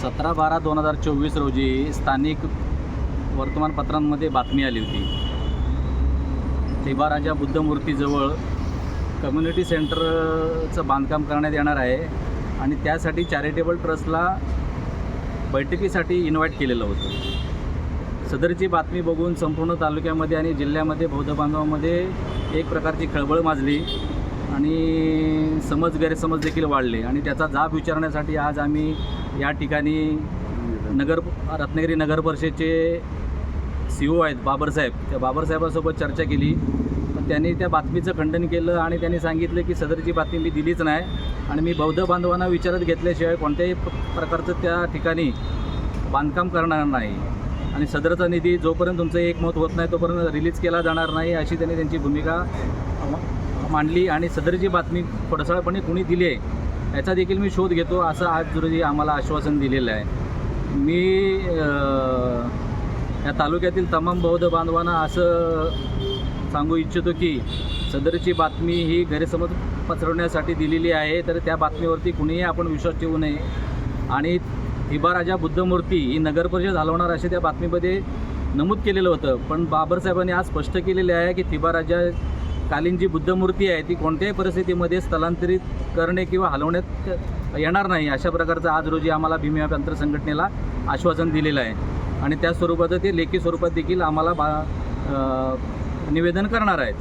सतरा बारा दोन हजार चोवीस रोजी स्थानिक वर्तमानपत्रांमध्ये बातमी आली होती. थिबाराजा बुद्धमूर्तीजवळ कम्युनिटी सेंटरचं बांधकाम करण्यात येणार आहे आणि त्यासाठी चॅरिटेबल ट्रस्टला बैठकीसाठी इन्व्हाइट केलेलं होतं. सदरची बातमी बघून संपूर्ण तालुक्यामध्ये आणि जिल्ह्यामध्ये बौद्ध बांधवामध्ये एक प्रकारची खळबळ माजली. आणि समज गैरसमज देखील वाढले आणि त्याचा जाब विचारण्यासाठी आज आम्ही या ठिकाणी नगर रत्नागिरी नगर परिषदेचे सी ओ आहेत बाबरसाहेब त्या बाबरसाहेबासोबत चर्चा केली. पण त्यांनी त्या बातमीचं खंडन केलं आणि त्यांनी सांगितलं की सदरची बातमी मी दिलीच नाही. आणि मी बौद्ध बांधवांना विचारत घेतल्याशिवाय कोणत्याही प्रकारचं त्या ठिकाणी बांधकाम करणार नाही. आणि सदरचा निधी जोपर्यंत तुमचं एकमत होत नाही तोपर्यंत रिलीज केला जाणार नाही अशी त्यांनी त्यांची भूमिका मांडली आणि सदरची बातमी पडसाळपणे कुणी दिली आहे याचा देखील मी शोध घेतो असं आज रोजी आम्हाला आश्वासन दिलेलं आहे. मी या तालुक्यातील तमाम बौद्ध बांधवांना असं सांगू इच्छितो की सदरची बातमी ही गैरसमज पसरवण्यासाठी दिलेली आहे तर त्या बातमीवरती कुणीही आपण विश्वास ठेवू नये. आणि हिबाराजा बुद्धमूर्ती ही नगर परिषद हलवणार असे त्या बातमीमध्ये नमूद केलेलं होतं. पण बाबरसाहेबांनी आज स्पष्ट केलेले आहे की थिबाराजा कालीन जी बुद्धमूर्ती आहे ती कोणत्याही परिस्थितीमध्ये स्थलांतरित करणे किंवा हलवण्यात येणार नाही अशा प्रकारचं आज रोजी आम्हाला भीमिया तंत्र संघटनेला आश्वासन दिलेलं आहे. आणि त्या स्वरूपाचं ते लेखी स्वरूपात देखील आम्हाला बा निवेदन करणार आहेत.